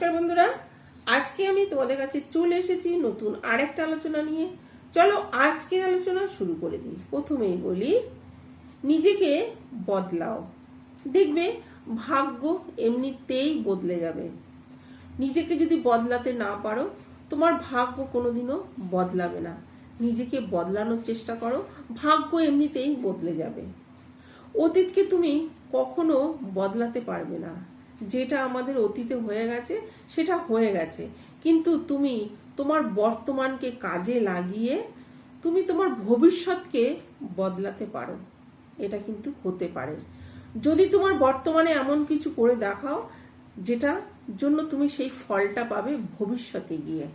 নমস্কার বন্ধুরা। আজকে আমি তোমাদের কাছে চলে এসেছি নতুন আরেকটা আলোচনা নিয়ে। চলো আজকের আলোচনা শুরু করে দিই। প্রথমেই বলি, নিজেকে বদলাও। দেখবে ভাগ্য এমনিতেই বদলে যাবে। নিজেকে যদি বদলাতে না পারো, তোমার ভাগ্য কোনোদিনও বদলাবে না। নিজেকে বদলানোর চেষ্টা করো, ভাগ্য এমনিতেই বদলে যাবে। অতীতকে তুমি কখনো বদলাতে পারবে না। যেটা আমাদের অতীতে হয়ে গেছে, সেটা হয়ে গেছে। কিন্তু তুমি তোমার বর্তমানকে কাজে লাগিয়ে তুমি তোমার ভবিষ্যৎকে বদলাতে পারো। এটা কিন্তু হতে পারে। যদি তোমার বর্তমানে এমন কিছু করে দেখাও যেটা জন্য তুমি সেই ফলটা পাবে ভবিষ্যতে গিয়ে।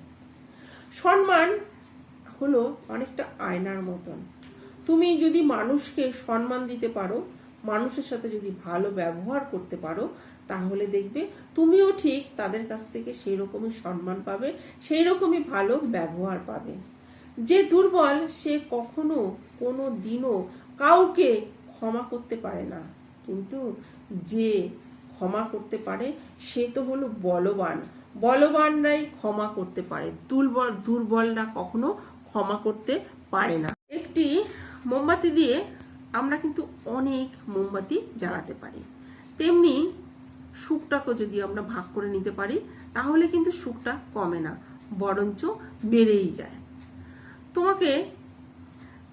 সম্মান হলো অনেকটা আয়নার মতন। তুমি যদি মানুষকে সম্মান দিতে পারো মানুষের সাথে যদি ভালো ব্যবহার করতে পারো, তাহলে দেখবে তুমিও ঠিক তাদের কাছ থেকে সেই রকমই সম্মান পাবে সেই রকমই ভালো ব্যবহার পাবে। যে দুর্বল, সে কখনো কোনো দিনও কাউকে ক্ষমা করতে পারে না। কিন্তু যে ক্ষমা করতে পারে, সে তো হলো বলবান। বলবানরাই ক্ষমা করতে পারে। দুর্বল, দুর্বলরা কখনো ক্ষমা করতে পারে না। একটি মোমবাতি দিয়ে আমরা কিন্তু অনেক মোমবাতি জ্বালাতে পারি। তেমনি সুখটাকে যদি আমরা ভাগ করে নিতে পারি, তাহলে কিন্তু সুখটা কমে না, বরঞ্চ বেড়েই যায়। তোমাকে,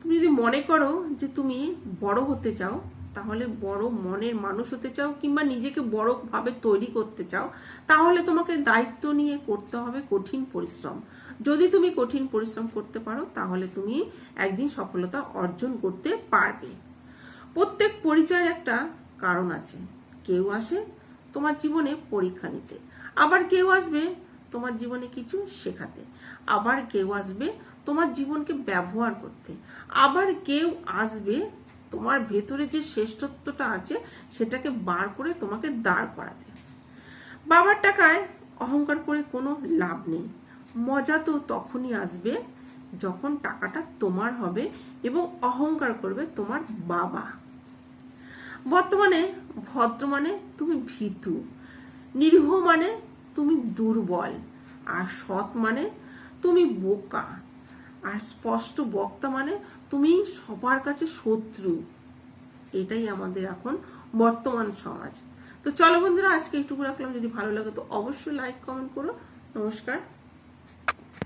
তুমি যদি মনে করো যে তুমি বড় হতে চাও, তাহলে বড় মনের মানুষ হতে চাও কিংবা নিজেকে বড়ভাবে তৈরি করতে চাও, তাহলে তোমাকে দায়িত্ব নিয়ে করতে হবে কঠিন পরিশ্রম। যদি তুমি কঠিন পরিশ্রম করতে পারো, তাহলে তুমি একদিন সফলতা অর্জন করতে পারবে। প্রত্যেক পরিচয়ের একটা কারণ আছে। কেউ আসে তোমার জীবনে পরীক্ষা নিতে, আবার কেউ আসবে তোমার জীবনে কিছু শেখাতে, আবার কেউ আসবে তোমার জীবনকে ব্যবহার করতে, আবার কেউ আসবে তোমার ভেতরে যে শ্রেষ্ঠত্বটা আছে সেটাকে বার করে তোমাকে দাঁড় করাতে। বাবার টাকায় অহংকার করে কোনো লাভ নেই। মজা তো তখনই আসবে যখন টাকাটা তোমার হবে এবং অহংকার করবে তোমার বাবা। বর্তমানে ভদ্র মানে তুমি ভীতু, নিরীহ মানে তুমি দুর্বল, আর সৎ মানে তুমি বোকা, আর স্পষ্ট বক্তা মানে তুমি সবার কাছে শত্রু। এটাই আমাদের এখন বর্তমান সমাজ। তো চলো বন্ধুরা, আজকে একটুকু রাখলাম। যদি ভালো লাগে তো অবশ্যই লাইক কমেন্ট করো। নমস্কার।